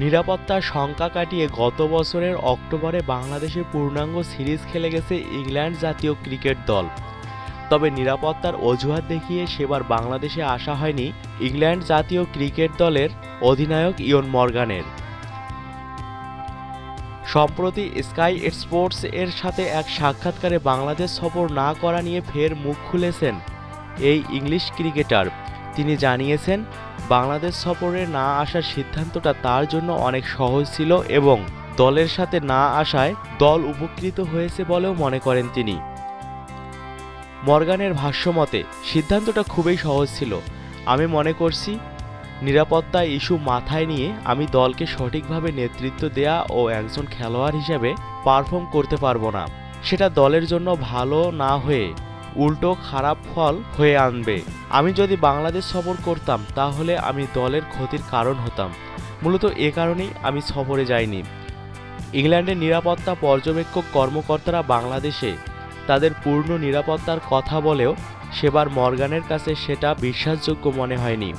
নিরাপত্তার শঙ্কা কাটিয়ে গত বছরের অক্টোবরে বাংলাদেশের পূর্ণাঙ্গ সিরিজ খেলে গেছে ইংল্যান্ড জাতীয় ক্রিকেট দল। তবে নিরাপত্তার অজুহাত দেখিয়ে সেবার বাংলাদেশে আসা হয়নি ইংল্যান্ড জাতীয় ক্রিকেট দলের অধিনায়ক ইয়ন মর্গানের। সম্প্রতি স্কাই স্পোর্টস এর সাথে এক সাক্ষাৎকারে বাংলাদেশ সফর না করা নিয়ে ফের মুখ খুলেছেন এই ইংলিশ ক্রিকেটার। তিনি জানিয়েছেন, বাংলাদেশ সফরে না আসার সিদ্ধান্তটা তার জন্য অনেক সহজ ছিল এবং দলের সাথে না আসায় দল উপকৃত হয়েছে বলেও মনে করেন তিনি। মর্গানের ভাষ্যমতে সিদ্ধান্তটা খুবই সহজ ছিল। আমি মনে করছি, নিরাপত্তা ইস্যু মাথায় নিয়ে আমি দলকে সঠিকভাবে নেতৃত্ব দেয়া ও একজন খেলোয়াড় হিসেবে পারফর্ম করতে পারব না। সেটা দলের জন্য ভালো না হয়ে উল্টো খারাপ ফল হয়ে আনবে। আমি যদি বাংলাদেশ সফর করতাম, তাহলে আমি দলের ক্ষতির কারণ হতাম। মূলত এ কারণেই আমি সফরে যাইনি। ইংল্যান্ডের নিরাপত্তা পর্যবেক্ষক কর্মকর্তারা বাংলাদেশে তাদের পূর্ণ নিরাপত্তার কথা বলেও সেবার মর্গানের কাছে সেটা বিশ্বাসযোগ্য মনে হয়নি।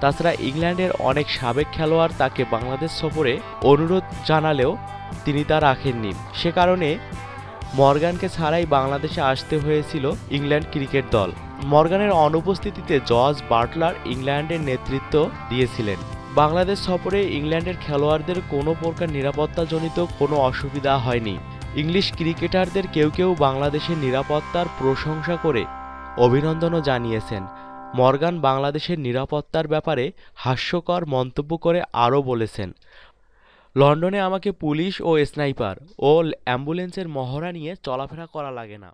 তাছাড়া ইংল্যান্ডের অনেক সাবেক খেলোয়াড় তাকে বাংলাদেশ সফরে অনুরোধ জানালেও তিনি তা রাখেননি। সে কারণে মর্গানকে ছাড়াই বাংলাদেশে আসতে হয়েছিল ইংল্যান্ড ক্রিকেট দল। মর্গানের অনুপস্থিতিতে জর্জ বাটলার ইংল্যান্ডের নেতৃত্ব দিয়েছিলেন। বাংলাদেশ সফরে ইংল্যান্ডের খেলোয়াড়দের কোনো প্রকার নিরাপত্তাজনিত কোনো অসুবিধা হয়নি। ইংলিশ ক্রিকেটারদের কেউ কেউ বাংলাদেশের নিরাপত্তার প্রশংসা করে অভিনন্দনও জানিয়েছেন। মর্গান বাংলাদেশের নিরাপত্তার ব্যাপারে হাস্যকর মন্তব্য করে আরও বলেছেন লন্ডনে আমাকে পুলিশ ও স্নাইপার ও অ্যাম্বুলেন্সের মহড়া নিয়ে চলাফেরা করা লাগে না।